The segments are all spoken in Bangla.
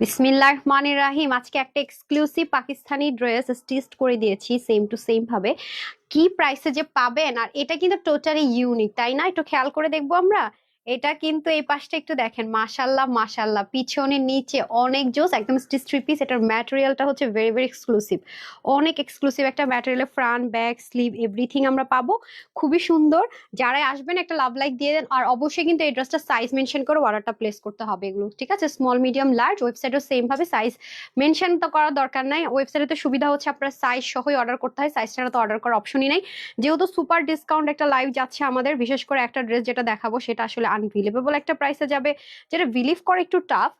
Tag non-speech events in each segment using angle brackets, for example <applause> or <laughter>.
বিসমিল্লাহ রহমান রাহিম আজকে একটা এক্সক্লুসিভ পাকিস্তানি ড্রেস স্টিচ করে দিয়েছি সেম টু সেম ভাবে। কি প্রাইসে যে পাবেন? আর এটা কিন্তু টোটালি ইউনিক তাই না? একটু খেয়াল করে দেখব আমরা। এটা কিন্তু এই পাশটা একটু দেখেন মাশাল্লাহ মাশাল্লাহ পিছনে, নিচে অনেক জোস, একদম স্টিচ পিস। এটার ম্যাটেরিয়ালটা হচ্ছে ভেরি ভেরি এক্সক্লুসিভ অনেক এক্সক্লুসিভ একটা ম্যাটেরিয়ালের ফ্রন্ট ব্যাক স্লিভ এভরিথিং আমরা পাবো। খুবই সুন্দর। যারাই আসবেন একটা লাভ লাইক দিয়ে দেন, আর অবশ্যই কিন্তু এই ড্রেসটা সাইজ মেনশন করে অর্ডারটা প্লেস করতে হবে এগুলো, ঠিক আছে? স্মল মিডিয়াম লার্জ ওয়েবসাইটও সেমভাবে সাইজ মেনশন তো করার দরকার নাই। ওয়েবসাইটে তো সুবিধা হচ্ছে আপনার সাইজ সহই অর্ডার করতে হয় সাইজ ছাড়া তো অর্ডার করার অপশনই নাই। যেহেতু সুপার ডিসকাউন্ট একটা লাইভ যাচ্ছে আমাদের, বিশেষ করে একটা ড্রেস যেটা দেখাবো, সেটা আসলে আনবিলিভেবল একটা প্রাইসে যাবে। যেটা বিলিভ করে একটু টাফ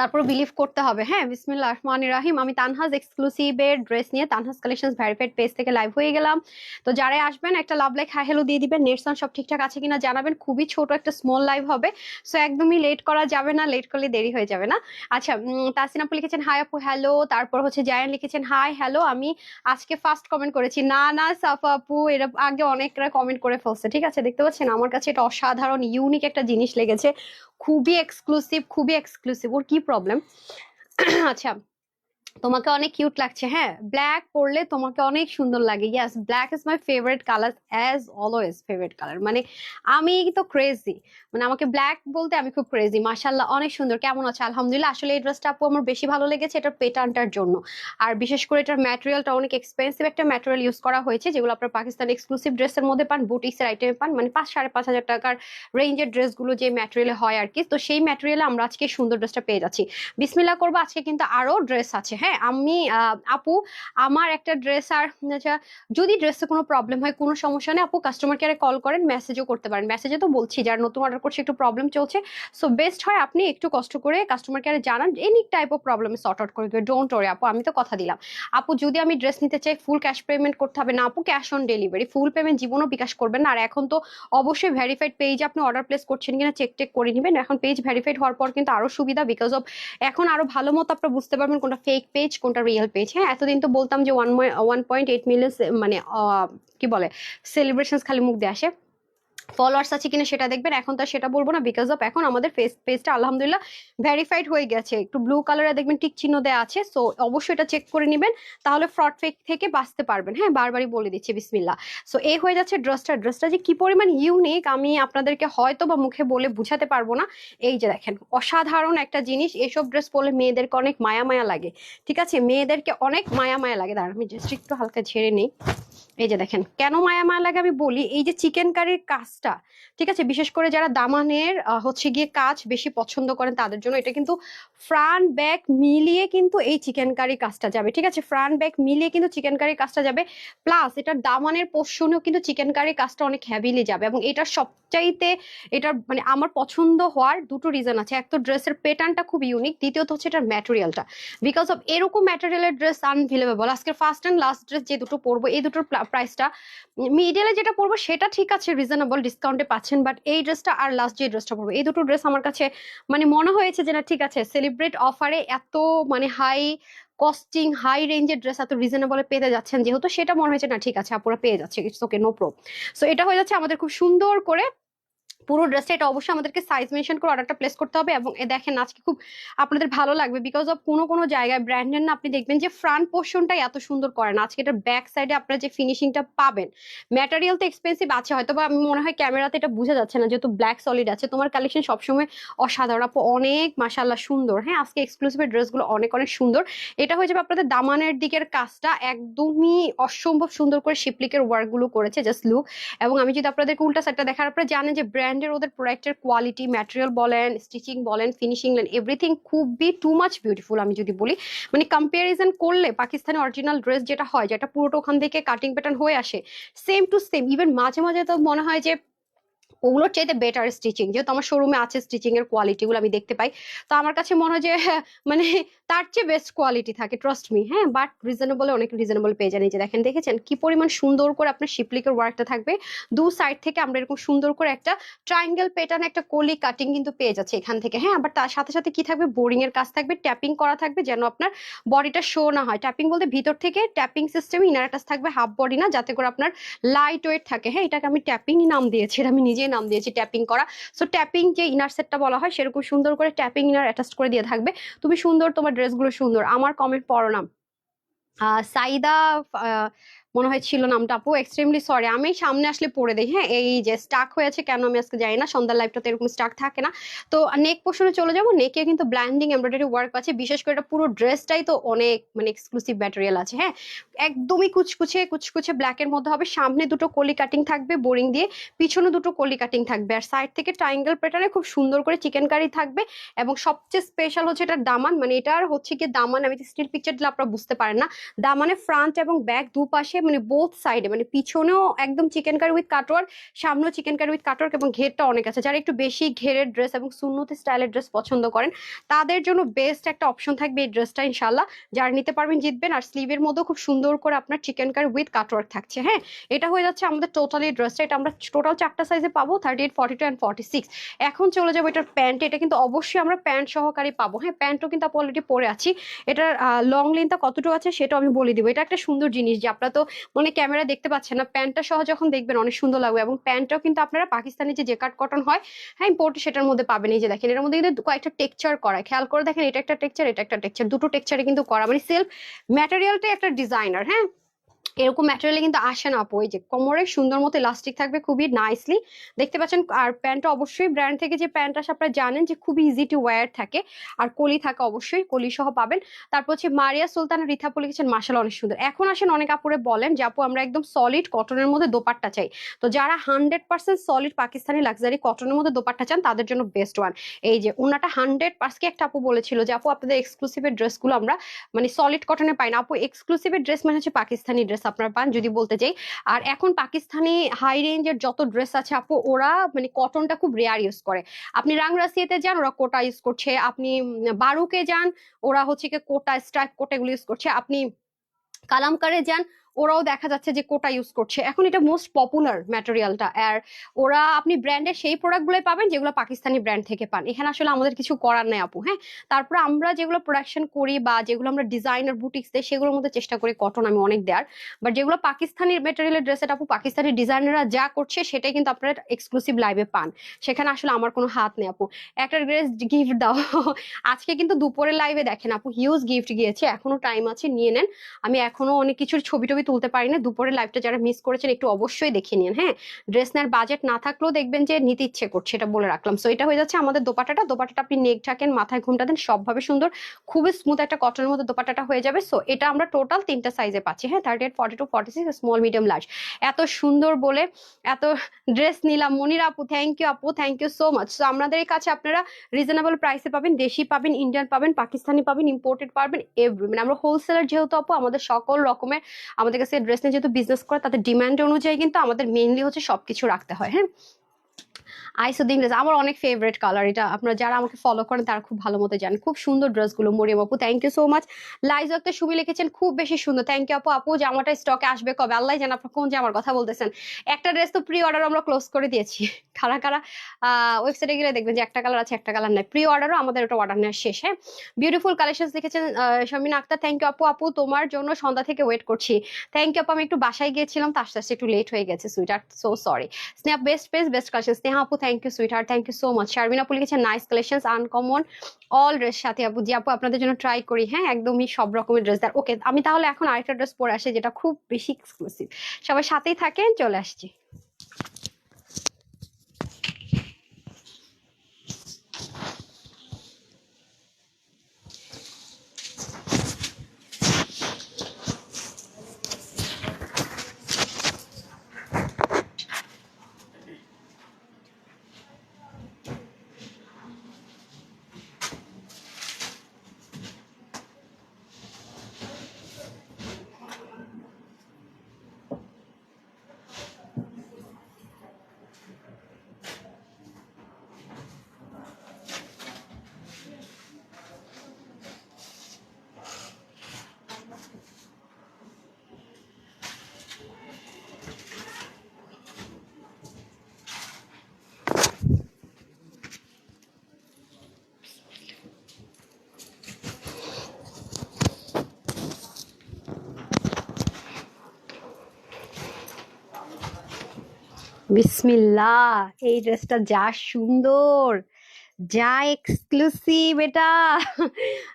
তারপর বিলিভ করতে হবে। হ্যাঁ বিসমিল্লাহ রহমান রাহিম, আমি তানহাজ এক্সক্লুসিভের ড্রেস নিয়ে তানহাজ কালেকশন ভ্যারিফাইড পেজ থেকে লাইভ হয়ে গেলাম। তো যারাই আসবেন, একটা লাভ লাইক হাই হ্যালো দিয়ে দিবেন নেটসন সব ঠিকঠাক আছে কিনা জানাবেন। খুবই ছোট একটা স্মল লাইভ হবে সো একদমই লেট করা যাবে না লেট করলে দেরি হয়ে যাবে না। আচ্ছা তাসিন আপু লিখেছেন হাই আপু হ্যালো তারপর হচ্ছে জায়ান লিখেছেন হাই হ্যালো আমি আজকে ফার্স্ট কমেন্ট করেছি, না না, সাফা আপু, এরা আগে অনেকরা কমেন্ট করে ফেলছে। ঠিক আছে, দেখতে পাচ্ছেন? আমার কাছে এটা অসাধারণ ইউনিক একটা জিনিস লেগেছে। খুবই এক্সক্লুসিভ খুবই এক্সক্লুসিভ ওর কি প্রবলেম আচ্ছা তোমাকে অনেক কিউট লাগছে হ্যাঁ? ব্ল্যাক পরলে তোমাকে অনেক সুন্দর লাগে। Yes black is my favourite colour as always favourite colour মানে আমি তো ক্রেজি মানে আমাকে ব্ল্যাক বলতে আমি খুব ক্রেজি মাশাল্লাহ অনেক সুন্দর। কেমন আছে? আলহামদুলিল্লাহ, আসলে এই ড্রেসটা আপু আমার বেশি ভালো লেগেছে এটার পেটার্নটার জন্য। আর বিশেষ করে এটার ম্যাটেরিয়ালটা অনেক এক্সপেন্সিভ একটা ম্যাটেরিয়াল ইউজ করা হয়েছে, যেগুলো আপনার পাকিস্তান এক্সক্লুসিভ ড্রেসের মধ্যে পান বুটিক্সের আইটেমে পান। মানে পাঁচ, সাড়ে পাঁচ হাজার টাকার রেঞ্জের ড্রেসগুলো যে ম্যাটেরিয়ালে হয় আর কি। তো সেই ম্যাটেরিয়ালে আমরা আজকে সুন্দর ড্রেসটা পেয়ে যাচ্ছি। বিসমিল্লা করব, আজকে কিন্তু আরও ড্রেস আছে হ্যাঁ আমি আপু আমার একটা ড্রেস আর আচ্ছা, যদি ড্রেসে কোনো প্রবলেম হয় কোনো সমস্যা নেই আপু কাস্টমার কেয়ারে কল করেন মেসেজও করতে পারেন। মেসেজে তো বলছি যারা নতুন অর্ডার করছে একটু প্রবলেম চলছে। সো বেস্ট হয় আপনি একটু কষ্ট করে কাস্টমার কেয়ারে জানান any type of problem sort out করে দেবে ডোন্ট ওরে আপু আমি তো কথা দিলাম। আপু যদি আমি ড্রেস নিতে চাই ফুল ক্যাশ পেমেন্ট করতে হবে না আপু cash on delivery full payment জীবনও বিকাশ করবেন না। আর এখন তো অবশ্যই ভেরিফাইড পেজ আপনি অর্ডার প্লেস করছেন কিনা চেক টেক করে নেবেন। এখন পেজ ভেরিফাইড হওয়ার পর কিন্তু আরও সুবিধা বিকজ অফ এখন আরও ভালো মতো আপনারা বুঝতে পারবেন কোনটা ফেক পেজ কোনটা রিয়েল পেজ হ্যাঁ এতদিন তো বলতাম যে one one point eight million মানে কি বলে সেলিব্রেশন খালি মুখ দিয়ে আসে। ফলোয়ার্স আছে কিনা সেটা দেখবেন। এখন তো সেটা বলব না বিকজ অফ এখন আমাদের ফেস পেজটা আলহামদুলিল্লাহ ভেরিফাইড হয়ে গেছে। একটু ব্লু কালারে দেখবেন টিক চিহ্ন দেওয়া আছে। সো অবশ্যই এটা চেক করে নেবেন। তাহলে ফ্রড ফেক থেকে বাঁচতে পারবেন। হ্যাঁ বারবারই বলে দিচ্ছি বিসমিল্লা সো এই হয়ে যাচ্ছে ড্রেসটা ড্রেসটা যে কি পরিমাণ ইউনিক আমি আপনাদেরকে হয়তো বা মুখে বলে বুঝাতে পারব না। এই যে দেখেন, অসাধারণ একটা জিনিস। এসব ড্রেস পরলে মেয়েদেরকে অনেক মায়া মায়া লাগে। ঠিক আছে? মেয়েদেরকে অনেক মায়া মায়া লাগে। দাঁড়ান, আমি জাস্ট একটু হালকা ঝেড়ে নেই। এই যে দেখেন, কেন মায়া মায়া লাগে আমি বলি? এই যে চিকেন কারির কাজটা, ঠিক আছে? বিশেষ করে যারা দামানের হচ্ছে গিয়ে কাজ বেশি পছন্দ করেন তাদের জন্য এটা কিন্তু ফ্রন্ট ব্যাক মিলিয়ে কিন্তু এই চিকেন কারি কাজটা যাবে, ঠিক আছে? ফ্রন্ট ব্যাক মিলিয়ে কিন্তু চিকেন কারি কাজটা যাবে। প্লাস এটার দামানের পোর্শনেও কিন্তু চিকেন কারি কাজটা অনেক হ্যাভিলি যাবে এবং এটার সবচাইতে এটার মানে আমার পছন্দ হওয়ার দুটো রিজন আছে। এক তো ড্রেসের প্যাটার্নটা খুব ইউনিক দ্বিতীয়ত হচ্ছে এটার ম্যাটেরিয়ালটা বিকজ অফ এরকম ম্যাটেরিয়ালের ড্রেস আনভিলেবেবল আজকে ফার্স্ট অ্যান্ড লাস্ট ড্রেস যে দুটো পরবো, এই দুটোর প্রাইসটা মিডিয়ালে যেটা পরবো সেটা ঠিক আছে রিজনেবল ডিসকাউন্টে পাচ্ছেন বাট এই ড্রেসটা আর লাস্ট যে ড্রেসটা পরবো, এই দুটো ড্রেস আমার কাছে মানে মনে হয়েছে যে না, ঠিক আছে সেলিব্রেট অফারে এত মানে হাই কস্টিং হাই রেঞ্জের ড্রেস এত রিজনেবলে পেতে যাচ্ছেন, যেহেতু সেটা মনে হয়েছে না, ঠিক আছে, আপুরা পেয়ে যাচ্ছে it's okay no pro so এটা হয়ে যাচ্ছে আমাদের খুব সুন্দর করে পুরো ড্রেসটা এটা অবশ্যই আমাদেরকে সাইজ মেনশন করে অর্ডারটা প্লেস করতে হবে এবং দেখেন আজকে খুব আপনাদের ভালো লাগবে বিকজ অফ কোনো কোনো জায়গায় ব্র্যান্ডের না, আপনি দেখবেন যে ফ্রন্ট পোর্শনটাই এত সুন্দর করে না। আজকে এটার ব্যাক সাইডে আপনারা যে ফিনিশিংটা পাবেন ম্যাটেরিয়াল তো এক্সপেন্সিভ আছে হয়তো বা আমি মনে হয় ক্যামেরাতে এটা বোঝা যাচ্ছে না, যেহেতু ব্ল্যাক সলিড আছে, তোমার কালেকশন সবসময় অসাধারণ। আপু, অনেক মাসাল্লাহ সুন্দর। হ্যাঁ আজকে এক্সক্লুসিভ ড্রেসগুলো অনেক অনেক সুন্দর। এটা হয়ে যাবে আপনাদের দামানের দিকের কাজটা, একদমই অসম্ভব সুন্দর করে শিপলিকের ওয়ার্কগুলো করেছে জাস্ট লুক এবং আমি যদি আপনাদেরকে উল্টা সাইডটা দেখার আপনারা জানেন যে ব্র্যান্ডের ওদের প্রোডাক্টের কোয়ালিটি ম্যাটেরিয়াল বলেন স্টিচিং বলেন ফিনিশিং বলেন এভরিথিং খুবই টু মাচ বিউটিফুল আমি যদি বলি। মানে কম্পারিজন করলে পাকিস্তানি অরিজিনাল ড্রেস যেটা হয়, যেটা পুরোটা ওখান থেকে কাটিং প্যাটার্ন হয়ে আসে সেম টু সেম ইভেন মাঝে মাঝে তো মনে হয় যে ওগুলোর চাইতে বেটার স্টিচিং যেহেতু আমার শোরুমে আছে স্টিচিং এর কোয়ালিটিগুলো আমি দেখতে পাই। তো আমার কাছে মনে হয় যে হ্যাঁ, মানে তার চেয়ে বেস্ট কোয়ালিটি থাকে ট্রাস্ট মি হ্যাঁ বাট রিজনেবল অনেক রিজনেবল পেয়ে এই যে দেখেন দেখেছেন? কি পরিমাণ সুন্দর করে আপনার শিপলিকের ওয়ার্কটা থাকবে। দু সাইড থেকে আমরা এরকম সুন্দর করে একটা ট্রায়াঙ্গেল প্যাটার্ন একটা কলি কাটিং কিন্তু পেয়ে যাচ্ছে এখান থেকে হ্যাঁ আবার তার সাথে সাথে কি থাকবে? বোরিং এর কাজ থাকবে ট্যাপিং করা থাকবে যেন আপনার বডিটা শো না হয়। ট্যাপিং বলতে ভিতর থেকে ট্যাপিং সিস্টেমে ইনার টাচ থাকবে হাফ বডি না যাতে করে আপনার লাইট ওয়েট থাকে। হ্যাঁ এটাকে আমি ট্যাপিংই নাম দিয়েছি এটা আমি নিজেই নাম দিয়েছি ট্যাপিং করা। সো ট্যাপিং যে ইনার সেটটা বলা হয়, সেরকম সুন্দর করে ট্যাপিং ইনার অ্যাটাচ করে দিয়ে থাকবে। তুমি সুন্দর তোমার ড্রেসগুলো সুন্দর। আমার কমেন্ট পড়ো না। সাইদা মনে হয় ছিল নামটা। আপু এক্সট্রিমলি সরি আমি সামনে আসলে পড়ে দিই হ্যাঁ? এই যে স্টাক হয়েছে কেন আমি আজকে জানি না, সন্ধ্যার লাইফটাতে এরকম স্টাক থাকে না। তো নেক পোর্শনে চলে যাব নেকে কিন্তু ব্ল্যান্ডিং এমব্রয়ডারি ওয়ার্ক আছে, বিশেষ করে এটা পুরো ড্রেসটাই তো অনেক মানে এক্সক্লুসিভ ম্যাটেরিয়াল আছে হ্যাঁ? একদমই কুচকুচে কুচকুচে ব্ল্যাকের মধ্যে হবে, সামনে দুটো কলি কাটিং থাকবে বোরিং দিয়ে পিছনে দুটো কলি কাটিং থাকবে, আর সাইড থেকে ট্রাইঙ্গেল প্যাটার্নে খুব সুন্দর করে চিকেন কারি থাকবে, এবং সবচেয়ে স্পেশাল হচ্ছে এটার দামান মানে এটার হচ্ছে কি দামান, আমি স্টিল পিকচার দিলে আপনারা বুঝতে পারেন না, দামানে ফ্রন্ট এবং ব্যাক দুপাশে মানে বোথ সাইডে মানে পিছনেও একদম চিকেন কারি উইথ কাটওয়ার সামনেও চিকেন কারি উইথ কাটওয়ার্ক এবং ঘেরটা অনেক আছে। যারা একটু বেশি ঘেরের ড্রেস এবং সুন্নতি স্টাইলের ড্রেস পছন্দ করেন, তাদের জন্য বেস্ট একটা অপশন থাকবে এই ড্রেসটা ইনশাল্লাহ যারা নিতে পারবেন জিতবেন, আর স্লিভের মধ্যেও খুব সুন্দর করে আপনার চিকেন কারি উইথ কাটওয়ার্ক থাকছে হ্যাঁ? এটা হয়ে যাচ্ছে আমাদের টোটালি ড্রেসটা এটা আমরা টোটাল চারটা সাইজে পাবো thirty eight forty two and forty six এখন চলে যাব এটার প্যান্ট এটা কিন্তু অবশ্যই আমরা প্যান্ট সহকারে পাবো হ্যাঁ? প্যান্টও কিন্তু অলরেডি পরে আছি। এটার লং লেন্থটা কতটুকু আছে সেটাও আমি বলে দিব। এটা একটা সুন্দর জিনিস যে আপনারা তো মানে ক্যামেরা দেখতে পাচ্ছেন না। প্যান্টটা সহ যখন দেখবেন অনেক সুন্দর লাগবে এবং প্যান্টটাও কিন্তু আপনারা পাকিস্তানি যে কাট কটন হয় হ্যাঁ ইম্পোর্ট সেটার মধ্যে পাবেন। এই যে দেখেন, এর মধ্যে কিন্তু কয়েকটা টেক্সচার করা। খেয়াল করে দেখেন, এটা একটা টেকচার এটা একটা টেক্সচার দুটো টেক্সচারে কিন্তু করা। মানে সেলফ ম্যাটেরিয়ালটাই একটা ডিজাইনার হ্যাঁ? এরকম ম্যাটেরিয়ালে কিন্তু আসে না, আপু। এই যে কোমরে সুন্দর মতো ইলাস্টিক থাকবে খুবই নাইসলি দেখতে পাচ্ছেন, আর প্যান্টটা অবশ্যই ব্র্যান্ড থেকে যে প্যান্ট আসে, আপনারা জানেন যে খুবই ইজি টু ওয়্যার থাকে। আর কলি থাকে অবশ্যই, কলি সহ পাবেন। তারপর হচ্ছে মারিয়া সুলতান, রিথা আপু লিখেছেন মাসাল অনেক সুন্দর। এখন আসেন অনেক আপুরে বলেন যে, আপু, আমরা একদম সলিড কটনের মধ্যে দোপাট্টা চাই। তো যারা hundred percent solid Pakistani luxury কটনের মধ্যে দোপাট্টা চান, তাদের জন্য বেস্ট ওয়ান এই যে ওনাটা হান্ড্রেড পার্সকে একটা আপু বলেছিল যে, আপু, আপনাদের এক্সক্লুসিভের ড্রেসগুলো আমরা মানে সলিড কটনে পাই না। আপু এক্সক্লুসিভের ড্রেস মানে হচ্ছে পাকিস্তানি ড্রেস আপনারা পান, যদি বলতে চাই। আর এখন পাকিস্তানি হাই রেঞ্জের যত ড্রেস আছে, আপু, ওরা মানে কটনটা খুব রেয়ার ইউজ করে। আপনি রাংরাসিয়াতে যান, ওরা কোটা ইউজ করছে। আপনি বারুকে যান, ওরা হচ্ছে কি কোটা স্ট্রাইপ কোটা এগুলো ইউজ করছে। আপনি কালামকারে যান ওরাও দেখা যাচ্ছে যে কোটা ইউজ করছে। এখন এটা মোস্ট পপুলার ম্যাটেরিয়ালটা আর ওরা, আপনি ব্র্যান্ডের সেই প্রোডাক্টগুলোই পাবেন যেগুলো পাকিস্তানি ব্র্যান্ড থেকে পান। এখানে আসলে আমাদের কিছু করার নেই আপু হ্যাঁ? তারপরে আমরা যেগুলো প্রোডাকশন করি বা যেগুলো আমরা ডিজাইনার বুটিক্স দেয় সেগুলোর মধ্যে চেষ্টা করি কটন আমি অনেক দেওয়ার বাট যেগুলো পাকিস্তানি ম্যাটেরিয়ালের ড্রেসের আপু, পাকিস্তানি ডিজাইনাররা যা করছে, সেটাই কিন্তু আপনারা এক্সক্লুসিভ লাইভে পান। সেখানে আসলে আমার কোনো হাত নেই আপু। একটা ড্রেস গিফট দাও। আজকে কিন্তু দুপুরের লাইভে দেখেন আপু হিউজ গিফট গিয়েছে। এখনও টাইম আছে, নিয়ে নেন। আমি এখনও অনেক কিছুর ছবি টবি তুলতে পারি না। দুপুরের লাইভটা যারা মিস করেছেন, একটু অবশ্যই দেখে নিন হ্যাঁ? ড্রেস নেওয়ার বাজেট না থাকলেও দেখবেন যে নিতে ইচ্ছে করছে, এটা বলে রাখলাম। সো এটা হয়ে যাচ্ছে আমাদের দোপাটাটা দোপাটাটা আপনি নেক ঢাকেন, মাথায় ঘুমটা দেন, সবভাবে সুন্দর, খুবই স্মুথ একটা কটনের মধ্যে দোপাটাটা হয়ে যাবে। সো এটা আমরা টোটাল তিনটা সাইজে পাচ্ছি হ্যাঁ? Thirty eight forty two forty six small medium large এত সুন্দর বলে, এত ড্রেস নিলাম। মনির আপু থ্যাংক ইউ আপু thank you so much so আপনাদের কাছে আপনারা রিজনেবল প্রাইসে পাবেন, দেশি পাবেন ইন্ডিয়ান পাবেন পাকিস্তানি পাবেন ইম্পোর্টেড পাবেন এভরি মানে আমরা হোলসেলার যেহেতু আপু, আমাদের সকল রকমের আমাদের কাছে ড্রেস নিয়ে যেহেতু বিজনেস করে, তাদের ডিমান্ড অনুযায়ী কিন্তু আমাদের মেইনলি হচ্ছে সবকিছু রাখতে হয় হ্যাঁ? ড্রেস আমার অনেক ফেভারিট কালার এটা আপনারা যারা আমাকে ফলো করেন তারা খুব ভালো মতো জানেন। খুব সুন্দর ড্রেসগুলো আপু থ্যাংক ইউ সো মাচ লাইজ একটা সুমি লিখেছেন, খুব বেশি সুন্দর। থ্যাংক ইউ আপু আপু জামাটা স্টকে আসবে কবে? আল্লাহ জান আপনার কোন জামার কথা বলতেছেন। একটা ড্রেস তো প্রি অর্ডার আমরা ক্লোজ করে দিয়েছি। <laughs> কারা কারা? ওয়েবসাইটে গেলে দেখবেন যে একটা কালার আছে, একটা কালার নাই। প্রি অর্ডারও আমাদের ওটা অর্ডার নেওয়ার শেষ বিউটিফুল কালেকশন লিখেছেন শামিনা আক্তার। থ্যাংক ইউ আপু আপু, তোমার জন্য সন্ধ্যা থেকে ওয়েট করছি। থ্যাংক ইউ আপু, আমি একটু বাসায় গিয়েছিলাম, তো আস্তে একটু লেট হয়ে গেছে সুইটার সো সরি স্নেহা বেস্ট পেস বেস্ট কালেকশন আপু thank you sweater thank you so much Sharmin আপু লিখেছেন nice collection uncommon all dress সাথে আপু। জি আপু, আপনাদের জন্য ট্রাই করি হ্যাঁ একদমই সব রকমের ড্রেস দেয় ওকে আমি তাহলে এখন আরেকটা ড্রেস পরে আসি, যেটা খুব বেশি এক্সক্লুসিভ সবাই সাথেই থাকেন, চলে আসছি। বিসমিল্লাহ এই ড্রেসটা যা সুন্দর। যা এক্সক্লুসিভ এটা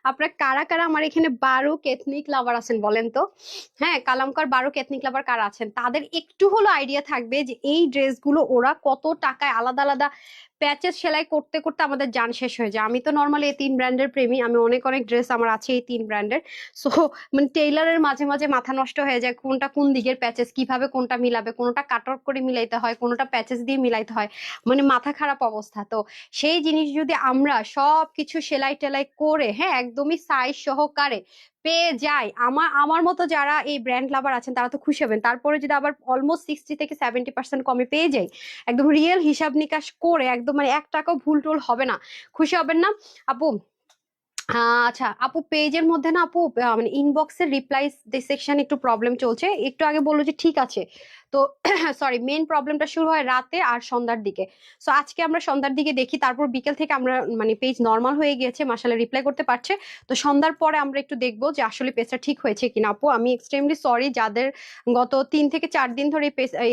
আপনার কারা কারা আমার এখানে বারো এথনিক লাভার আছেন বলেন তো? হ্যাঁ কালামকার বারো এথনিক লাভার কারা আছেন? তাদের একটু হলো আইডিয়া থাকবে যে এই ড্রেসগুলো ওরা কত টাকায় আলাদা আলাদা প্যাচেস সেলাই করতে করতে আমাদের যান শেষ হয়ে যায়। আমি তো নর্মালি এই তিন ব্র্যান্ডের প্রেমী, আমি অনেক অনেক ড্রেস আমার আছে এই তিন ব্র্যান্ডের সো মানে টেইলারের মাঝে মাঝে মাথা নষ্ট হয়ে যায় কোনটা কোন দিকের প্যাচেস কীভাবে কোনটা মিলাবে, কোনটা কাটর করে মিলাইতে হয়, কোনটা প্যাচেস দিয়ে মিলাইতে হয়। মানে মাথা খারাপ অবস্থা। তো সেই জিনিস যদি আমরা সব কিছু সেলাই টেলাই করে হ্যাঁ একদমই সাইজ সহকারে পেয়ে যায়। আমার আমার মতো যারা এই ব্র্যান্ড লাভার আছেন, তারা তো খুশি হবেন। তারপরে যদি আবার অলমোস্ট সিক্সটি থেকে সেভেন্টি পার্সেন্ট কমে পেয়ে যাই, একদম রিয়েল হিসাব নিকাশ করে, একদম মানে এক টাকাও ভুল টুল হবে না। খুশি হবেন না? আপু আচ্ছা আপু পেজের মধ্যে না, আপু মানে ইনবক্সের রিপ্লাই সেকশন একটু প্রবলেম চলছে। একটু আগে বলল যে, ঠিক আছে। তো সরি মেন প্রবলেমটা শুরু হয় রাতে আর সন্ধ্যার দিকে। সো আজকে আমরা সন্ধ্যার দিকে দেখি, তারপর বিকেল থেকে আমরা মানে পেজ নর্মাল হয়ে গিয়েছে মাসালে রিপ্লাই করতে পারছে। তো সন্ধ্যার পরে আমরা একটু দেখব যে আসলে পেজটা ঠিক হয়েছে কিনা। আপু, আমি এক্সট্রিমলি সরি যাদের গত তিন থেকে চার দিন ধরে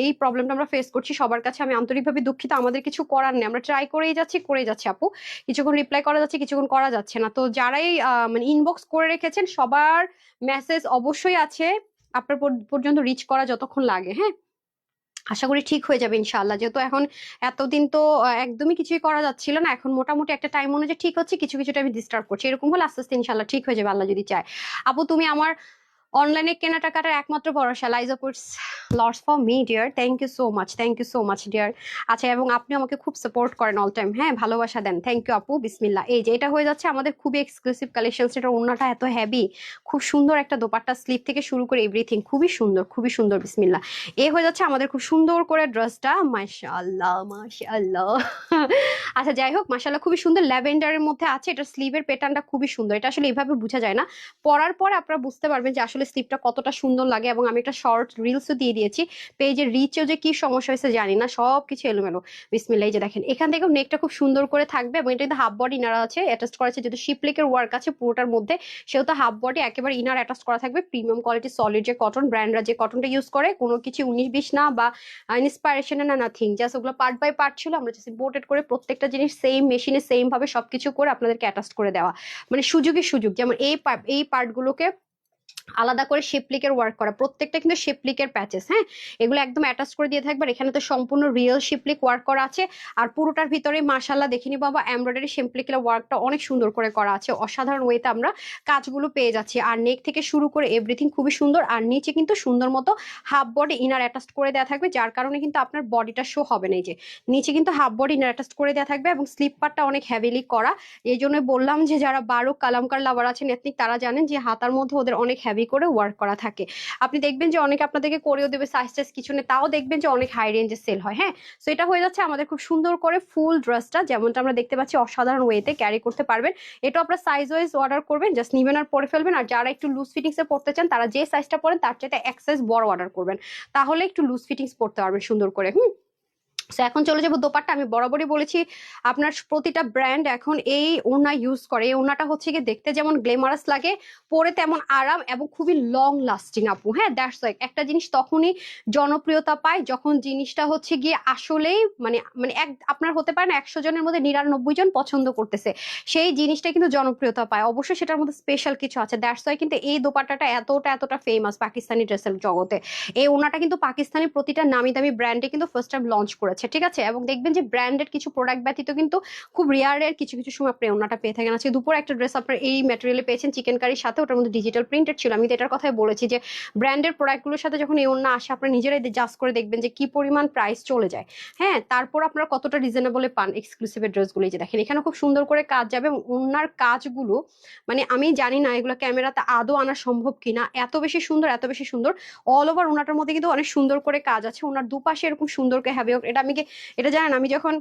এই প্রবলেমটা আমরা ফেস করছি, সবার কাছে আমি আন্তরিকভাবে দুঃখিত, আমাদের কিছু করার নেই। আমরা ট্রাই করেই যাচ্ছি করে যাচ্ছি, আপু। কিছুক্ষণ রিপ্লাই করা যাচ্ছে, কিছুক্ষণ করা যাচ্ছে না। তো যারাই মানে ইনবক্স করে রেখেছেন, সবার মেসেজ অবশ্যই আছে, আপনার পর্যন্ত রিচ করা যতক্ষণ লাগে হ্যাঁ? আশা করি ঠিক হয়ে যাবে ইনশাল্লাহ যেহেতু এখন এতদিন তো একদমই কিছুই করা যাচ্ছিল না, এখন মোটামুটি একটা টাইম অনুযায়ী ঠিক হচ্ছে, কিছু, কিছুটা আমি ডিস্টার্ব করছি। এরকম হলে আস্তে আস্তে ইনশাল্লাহ ঠিক হয়ে যাবে, আল্লাহ যদি চায়। আপু, তুমি আমার অনলাইনে কেনাটাকাটার একমাত্র ভরসা পুটস Lords for me dear thank you so much thank you so much dear আচ্ছা এবং আপনি আমাকে খুব সাপোর্ট করেন অল টাইম হ্যাঁ? ভালোবাসা দেন। থ্যাংক ইউ আপু বিসমিল্লা এই যে, এটা হয়ে যাচ্ছে আমাদের খুবই এক্সক্লুসিভ কালেকশন এটা ওড়নাটা এত হেভি খুব সুন্দর একটা দোপাট্টা স্লিপ থেকে শুরু করে এভরিথিং খুবই সুন্দর খুবই সুন্দর বিসমিল্লা এ হয়ে যাচ্ছে আমাদের খুব সুন্দর করে ড্রেসটা মাশাআল্লাহ মাশাআল্লাহ। <laughs> আচ্ছা যাই হোক, মাশাআল্লাহ, খুবই সুন্দর ল্যাভেন্ডারের মধ্যে আছে, এটা স্লিভের প্যাটার্নটা খুবই সুন্দর। এটা আসলে এইভাবে বোঝা যায় না। পরার পরে আপনারা বুঝতে পারবেন যে আসলে স্লিপটা কতটা সুন্দর লাগে এবং আমি একটা শর্ট রিলসও দিয়ে দিয়েছি। পেজের রিচেও যে কি সমস্যা হয়েছে জানি না সব কিছু এলোমেলো। বিসমিল্লাহ, এই যে দেখেন, এখান থেকেও নেকটা খুব সুন্দর করে থাকবে এবং এটা কিন্তু হাফ বডি ইনার আছে অ্যাটাচ করা আছে, যেহেতু শিপলিকের ওয়ার্ক আছে পুরোটার মধ্যে সেহেতু হাফ বডি একেবারে ইনার অ্যাটাচ করা থাকবে। প্রিমিয়াম কোয়ালিটি সলিড যে কটন ব্র্যান্ডরা যে কটনটা ইউজ করে, কোনো কিছু উনিশ বিশ না বা ইন্সপাইরেশনে না নাথিং জাস্ট ওগুলো পার্ট বাই পার্ট ছিল, আমরা জাস্ট ইম্পোর্টেড করে প্রত্যেকটা জিনিস সেম মেশিনে সেম ভাবে সবকিছু করে আপনাদেরকে অ্যাটাচ করে দেওয়া। মানে সুযোগে সুযোগ, যেমন এই এই পার্টগুলোকে আলাদা করে শেপলিকের ওয়ার্ক করা। প্রত্যেকটা কিন্তু শেপলিকের প্যাচেস হ্যাঁ? এগুলো একদম অ্যাটাচ করে দিয়ে থাকবে এখানে তো সম্পূর্ণ রিয়েল শিপলিক ওয়ার্ক করা আছে। আর পুরোটার ভিতরে মাশাল্লাহ দেখিনি বাবা এমব্রয়ডারি শিপলিকের ওয়ার্কটা অনেক সুন্দর করে করা আছে। অসাধারণ ওয়েতে আমরা কাজগুলো পেয়ে যাচ্ছি। আর নেক থেকে শুরু করে এভরিথিং খুবই সুন্দর। আর নিচে কিন্তু সুন্দর মতো হাফ বডি ইনার অ্যাটাচ করে দেওয়া থাকবে, যার কারণে কিন্তু আপনার বডিটা শো হবে না এই যে। নিচে কিন্তু হাফ বডি ইনার অ্যাটাচ করে দেওয়া থাকবে এবং স্লিপ পার্টটা অনেক হেভিলি করা। এই জন্য বললাম যে যারা বারো কালামকার লাভার আছেন এথনিক তারা জানেন যে হাতার মধ্যে ওদের অনেক হেভি করে ওয়ার্ক করা থাকে। আপনি দেখবেন যে অনেকে আপনাদেরকে করেও দেবে সাইজ টাইজ কিছু নেই, তাও দেখবেন যে অনেক হাই রেঞ্জে সেল হয় হ্যাঁ? সো এটা হয়ে যাচ্ছে আমাদের খুব সুন্দর করে ফুল ড্রেসটা যেমনটা আমরা দেখতে পাচ্ছি অসাধারণ ওয়েতে ক্যারি করতে পারবেন। এটা আপনার সাইজ ওয়াইজ অর্ডার করবেন জাস্ট নিবেন আর পরে ফেলবেন। আর যারা একটু লুজ ফিটিংসে পড়তে চান, তারা যে সাইজটা পরেন, তার চাইতে এক সাইজ বড় অর্ডার করবেন। তাহলে একটু লুজ ফিটিংস পড়তে পারবেন সুন্দর করে, হুম? So, এখন চলে যাব দোপাট্টা। আমি বরাবরই বলেছি আপনার প্রতিটা ব্র্যান্ড এখন এই ওড়না ইউজ করে। এই ওড়নাটা হচ্ছে কি দেখতে যেমন গ্লেমারাস লাগে পরে তেমন আরাম এবং খুবই লং লাস্টিং আপু। হ্যাঁ দ্যাটস লাইক একটা জিনিস তখনই জনপ্রিয়তা পায় যখন জিনিসটা হচ্ছে গিয়ে আসলেই মানে মানে এক আপনার হতে পারে না একশো জনের মধ্যে নিরানব্বই জন পছন্দ করতেছে। সেই জিনিসটা কিন্তু জনপ্রিয়তা পায়। অবশ্যই সেটার মধ্যে স্পেশাল কিছু আছে। দ্যাটস ওয়াই কিন্তু এই দোপাট্টাটা এতটা এতটা ফেমাস পাকিস্তানি ড্রেসের জগতে। এই ওনাটা কিন্তু পাকিস্তানের প্রতিটা নামি দামি ব্র্যান্ডে কিন্তু ফার্স্ট টাইম লঞ্চ করেছে। ঠিক আছে? এবং দেখবেন যে ব্র্যান্ডেড কিছু প্রোডাক্ট ব্যতীত কিন্তু খুব রেয়ারের কিছু কিছু সময় আপনি ওনাটা পেয়ে থাকেন। আজকে দুপুরে একটা ড্রেস আপনার এই ম্যাটেরিয়ালে পেয়েছেন চিকেন কারির সাথে ওটার মধ্যে ডিজিটাল প্রিন্টেড ছিল। আমি তো এটার কথাই বলেছি যে ব্র্যান্ডের প্রোডাক্টগুলোর সাথে যখন এই ওনা আসে, আপনারা নিজেরাই জাজ করে দেখবেন যে কি পরিমাণ প্রাইস চলে যায়। হ্যাঁ তারপর আপনারা কতটা রিজনেবলে পান এক্সক্লুসিভের ড্রেসগুলো যে দেখেন এখানে খুব সুন্দর করে কাজ যাবে এবং ওনার কাজগুলো মানে আমি জানি না এগুলো ক্যামেরাতে আদৌ আনা সম্ভব কিনা। এত বেশি সুন্দর, এত বেশি সুন্দর। অল ওভার ওনাটার মধ্যে কিন্তু অনেক সুন্দর করে কাজ আছে। ওনার দুপাশে এরকম সুন্দর করে হ্যাভি এটা আমি এটা জানেন, আমি যখন,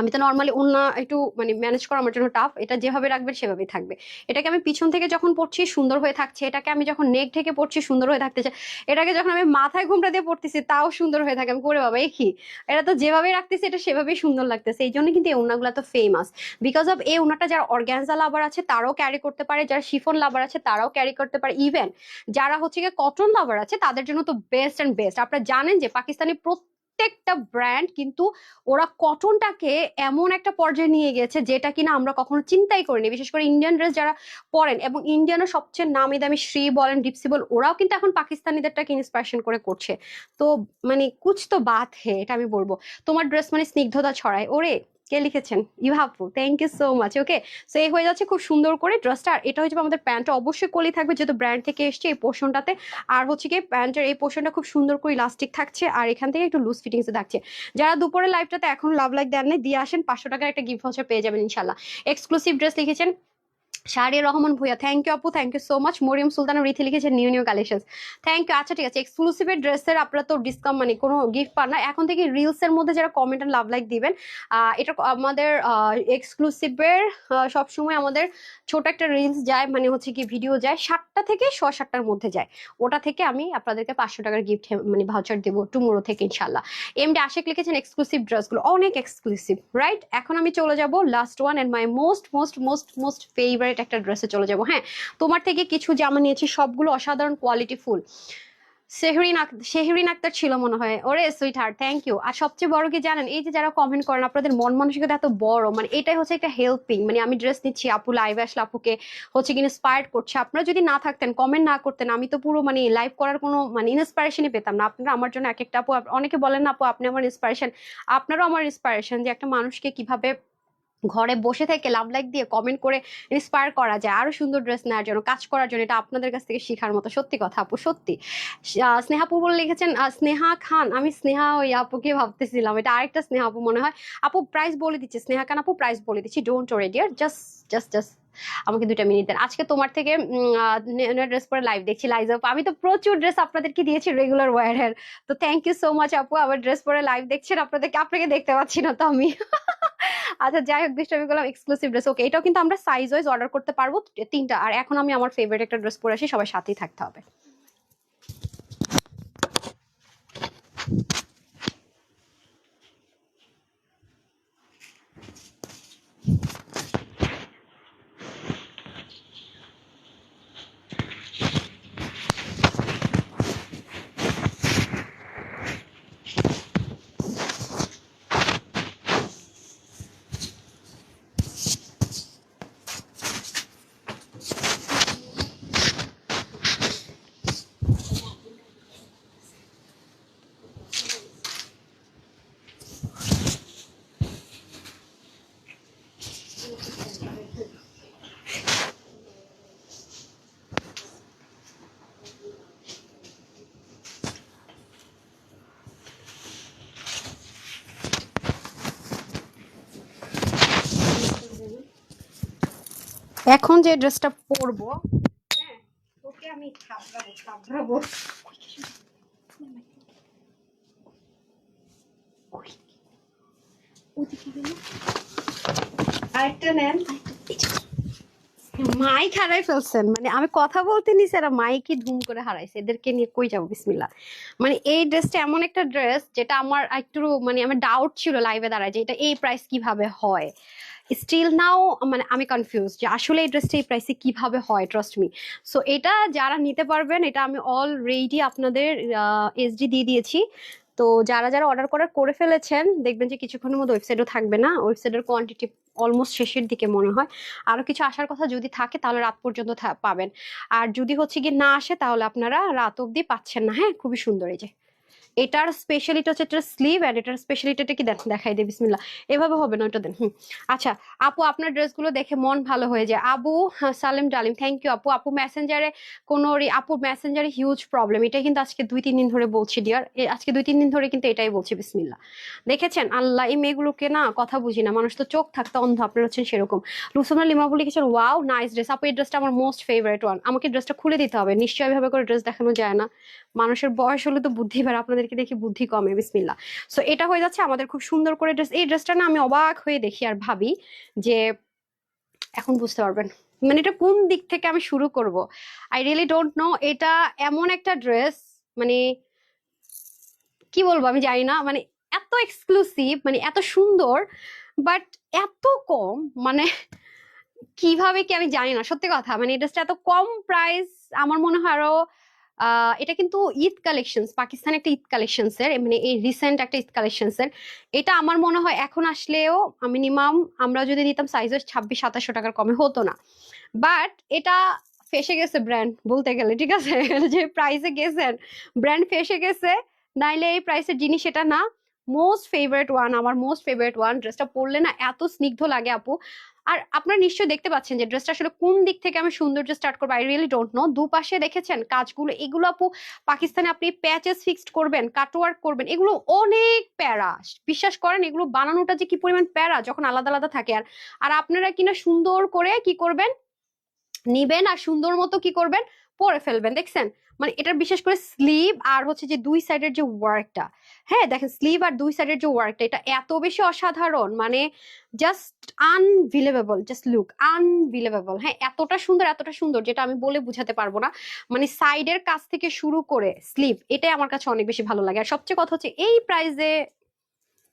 আমি তো নর্মালি ওনা একটু মানে ম্যানেজ করা আমার জন্য টাফ এটা যেভাবে রাখবেন সেভাবেই থাকবে। এটাকে আমি পিছন থেকে যখন পড়ছি, সুন্দর হয়ে থাকছে, এটাকে আমি যখন নেক থেকে পড়ছি, সুন্দর হয়ে থাকতেছে এটাকে যখন আমি মাথায় ঘুমটা দিয়ে পড়তেছি, তাও সুন্দর হয়ে থাকে। আমি করে বাবা কি? এটা তো যেভাবে রাখতেছি, এটা সেভাবেই সুন্দর লাগতেছে। এই জন্য কিন্তু এই ওনাগুলো তো ফেমাস বিকজ অফ এই ওনাটা যারা অর্গ্যানজা লাভার আছে, তারাও ক্যারি করতে পারে, যারা শিফন লাভার আছে, তারাও ক্যারি করতে পারে। ইভেন যারা হচ্ছে গিয়ে কটন লাভার আছে, তাদের জন্য তো বেস্ট অ্যান্ড বেস্ট আপনারা জানেন যে পাকিস্তানি প্রত্যেক প্রত্যেকটা ব্র্যান্ড কিন্তু ওরা কটনটাকে এমন একটা পর্যায়ে নিয়ে গেছে যেটা কিনা আমরা কখনো চিন্তাই করিনি। বিশেষ করে ইন্ডিয়ান ড্রেস যারা পরেন এবং ইন্ডিয়ানের সবচেয়ে নামি দামি শ্রী বলেন ডিপসি বল, ওরাও কিন্তু এখন পাকিস্তানিদেরটাকে ইন্সপিরেশন করে করছে। তো মানে কুচ তো বাত হে, এটা আমি বলব। তোমার ড্রেস মানে স্নিগ্ধতা ছড়ায়। ওরে কে লিখেছেন? ইউ হাফু thank you so much okay so এই হয়ে যাচ্ছে খুব সুন্দর করে ড্রেসটা আর এটা হচ্ছে আমাদের প্যান্টটা। অবশ্যই কলি থাকবে যেহেতু ব্র্যান্ড থেকে এসছে এই পোর্শনটাতে। আর হচ্ছে কি প্যান্টের এই পোর্শনটা খুব সুন্দর করে ইলাস্টিক থাকছে। আর এখান থেকে একটু লুজ ফিটিংসে থাকছে। যারা দুপুরের লাইফটাতে এখন লাভ লাইক দেন নাই, দিয়ে আসেন। পাঁচশো টাকার একটা গিফট হচ্ছে পেয়ে যাবেন ইনশাল্লাহ এক্সক্লুসিভ ড্রেস লিখেছেন শাহরিয়া রহমান ভুইয়া থ্যাংক ইউ আপু thank you so much Mariam Sultana Rithi লিখেছেন new new collection thank you আচ্ছা ঠিক আছে এক্সক্লুসিভের ড্রেসের আপনারা তো ডিসকাউন্ট মানে কোনো গিফট পান না। এখন থেকে রিলসের মধ্যে যারা কমেন্ট অ্যান্ড লাভ লাইক দিবেন এটা আমাদের এক্সক্লুসিভের সবসময় আমাদের ছোট একটা রিলস যায় মানে হচ্ছে কি ভিডিও যায়, সাতটা থেকে ছ সাতটার মধ্যে যায়। ওটা থেকে আমি আপনাদেরকে পাঁচশো টাকার গিফট মানে ভাউচার দেবো টুমোরো থেকে ইনশাল্লাহ এমডি আশেক লিখেছেন এক্সক্লুসিভ ড্রেসগুলো অনেক এক্সক্লুসিভ রাইট এখন আমি চলে যাব last one and my most most most most favourite একটা ড্রেসে চলে যাব। হ্যাঁ তোমার থেকে কিছু জামা নিয়েছি, সবগুলো অসাধারণ কোয়ালিটি ফুল। শেহরিন শেহরিন আক্তার ছিল মনে হয়। ওরে সুইট হার্ট থ্যাংক ইউ আর সবচেয়ে বড় কি জানেন, এই যে যারা কমেন্ট করেন আপনাদের মন মানসিকতা এত বড় মানে এটাই হচ্ছে একটা হেল্পিং মানে আমি ড্রেস নিচ্ছি, আপু লাইভ আসলে আপুকে হচ্ছে কি ইন্সপায়ার্ড করছে। আপনারা যদি না থাকতেন কমেন্ট না করতেন, আমি তো পুরো মানে লাইভ করার কোনো মানে ইন্সপিরেশনই পেতাম না। আপনারা আমার জন্য এক একটা আপু, অনেকে বলেন না আপু, আপনি আমার ইন্সপিরেশন আপনারাও আমার ইন্সপিরেশন যে একটা মানুষকে কীভাবে ঘরে বসে থেকে লাভ লাইক দিয়ে কমেন্ট করে ইন্সপায়ার করা যায়, আরও সুন্দর ড্রেস নেওয়ার জন্য, কাজ করার জন্য, এটা আপনাদের কাছ থেকে শেখার মতো। সত্যি কথা আপু, সত্যি। স্নেহাপু বলে লিখেছেন স্নেহা খান, আমি স্নেহা ওই আপুকে ভাবতেছিলাম, এটা আরেকটা স্নেহা আপু মনে হয়। আপু প্রাইস বলে দিচ্ছে, স্নেহা খান আপু প্রাইস বলে দিচ্ছি ডোন্ট ওরে ডিয়ার জাস্ট জাস্ট জাস্ট আমাকে দুটা মিনিট দেন। আজকে তোমার থেকে ড্রেস পরে লাইভ দেখছি লাইজ আপু। আমি তো প্রচুর ড্রেস আপনাদেরকে দিয়েছি রেগুলার ওয়ারের তো থ্যাংক ইউ সো মাচ আপু, আবার ড্রেস পরে লাইভ দেখছেন, আপনাদেরকে, আপনাকে দেখতে পাচ্ছি না তো আমি। <laughs> আচ্ছা যাই হোক আমি করলাম এক্সক্লুসিভ ড্রেস ওকে এটাও কিন্তু আমরা সাইজ ওয়াইজ অর্ডার করতে পারব তিনটা, আর এখন আমি আমার ফেভারিট একটা ড্রেস পরে আসি সবাই সাথেই থাকতে হবে। এখন যে ড্রেসটা পরবো হ্যাঁ ওকে আমি মাইক হারাই ফেলছেন মানে আমি কথা বলতে নিছি এরা মাইকই ধুম করে হারাইছে। এদেরকে নিয়ে কই যাব বিসমিল্লা মানে এই ড্রেসটা এমন একটা ড্রেস যেটা আমার একটু মানে আমার ডাউট ছিল লাইভে দাঁড়ায় যে এটা এই প্রাইস কীভাবে হয়। স্টিল নাও মানে আমি কনফিউজ যে আসলে এই ড্রেসটা এই প্রাইসে কীভাবে হয় ট্রাস্ট মি সো এটা যারা নিতে পারবেন, এটা আমি অলরেডি আপনাদের এসডি দিয়ে দিয়েছি। তো যারা যারা অর্ডার করার করে ফেলেছেন, দেখবেন যে কিছুক্ষণের মধ্যে ওয়েবসাইটও থাকবে না। ওয়েবসাইটের কোয়ান্টিটি অলমোস্ট শেষের দিকে মনে হয়। আরও কিছু আসার কথা যদি থাকে, তাহলে রাত পর্যন্ত পাবেন। আর যদি হচ্ছে কি না আসে, তাহলে আপনারা রাত অবধি পাচ্ছেন না। হ্যাঁ খুবই সুন্দর এই যে। এটার স্পেশালিটি হচ্ছে এটার স্লিভ অ্যান্ড এটার স্পেশালিটিটা কি? দেখ দেখাই দে বিসমিল্লা এভাবে হবে না ওটা দেন হুম। আচ্ছা আপু আপনার ড্রেসগুলো দেখে মন ভালো হয়ে যায়। আবু হ্যাঁ, সালেম ডালিম থ্যাংক ইউ আপু। আপু মেসেঞ্জারে কোনো আপু মেসেঞ্জারে হিউজ প্রবলেম এটা কিন্তু আজকে দুই তিন দিন ধরে বলছি ডিয়ার আজকে দুই তিন দিন ধরে কিন্তু এটাই বলছি বিসমিল্লা দেখেছেন? আল্লাহ এই মেয়েগুলোকে না কথা বুঝি না। মানুষ তো চোখ থাকতে অন্ধ আপনার হচ্ছেন সেরকম। লুসনা লিমা বলে লিখেছেন ওয়াও নাইস ড্রেস আপু এই ড্রেসটা আমার মোস্ট ফেভারিট ওয়ান আমাকে ড্রেসটা খুলে দিতে হবে। নিশ্চয়ই এভাবে করে ড্রেস দেখানো যায় না। মানুষের বয়স হলে তো বুদ্ধি বাড়ে, আপনাদেরকে দেখি বুদ্ধি কমে বিসমিল্লা সো এটা হয়ে যাচ্ছে আমাদের খুব সুন্দর করে ড্রেস এই ড্রেসটা না আমি অবাক হয়ে দেখি আর ভাবি যে এখন বুঝতে পারবেন। মানে এটা কোন দিক থেকে আমি শুরু করব? আই রিয়েলি ডোন্ট নো এটা এমন একটা ড্রেস মানে কি বলব আমি জানি না মানে এত এক্সক্লুসিভ মানে এত সুন্দর বাট এত কম মানে কীভাবে কি আমি জানি না, সত্যি কথা মানে এই ড্রেসটা এত কম প্রাইস আমার মনে হয় আরও এটা কিন্তু ঈদ কালেকশনস পাকিস্তান একটা ঈদ কালেকশনস এর মানে এই রিসেন্ট একটা ঈদ কালেকশনস এর। এটা আমার মনে হয় এখন আসলেও মিনিমাম আমরা যদি নিতাম সাইজ ছাব্বিশ সাতাশশো টাকার কমে হতো না। বাট এটা ফেসে গেছে ব্র্যান্ড বলতে গেলে, ঠিক আছে? <laughs> যে প্রাইসে গেছেন ব্র্যান্ড ফেসে গেছে, নাইলে এই প্রাইসের জিনিস এটা না। মোস্ট ফেভারিট ওয়ান আমার মোস্ট ফেভারিট ওয়ান ড্রেসটা পরলে না এত স্নিগ্ধ লাগে আপু। আর আপনারা নিশ্চয়ই দেখতে পাচ্ছেন যে ড্রেসটা আসলে কোন দিক থেকে আমি সৌন্দর্য স্টার্ট করব আই রিয়েলি ডোন্ট নো দুপাশে দেখেছেন কাজগুলো, এগুলো আপু পাকিস্তানে আপনি প্যাচেস ফিক্সড করবেন কাটওয়ার্ক করবেন, এগুলো অনেক প্যারা। বিশ্বাস করেন, এগুলো বানানোটা যে কি পরিমাণ প্যারা, যখন আলাদা আলাদা থাকে। আর আর আপনারা কিনা সুন্দর করে কি করবেন? নিবেন আর সুন্দর মতো কি করবেন? পরে ফেলবেন। দেখছেন? মানে এটার বিশেষ করে স্লিভ আর হচ্ছে যে দুই সাইডের যে ওয়ার্কটা হ্যাঁ দেখেন স্লিভ আর দুই সাইডের যে ওয়ার্কটা এটা এত বেশি অসাধারণ। মানে just unbelievable just look unbelievable হ্যাঁ এতটা সুন্দর এতটা সুন্দর, যেটা আমি বলে বুঝাতে পারব না। মানে সাইডের কাছ থেকে শুরু করে স্লিভ এটাই আমার কাছে অনেক বেশি ভালো লাগে। আর সবচেয়ে কথা হচ্ছে এই প্রাইসে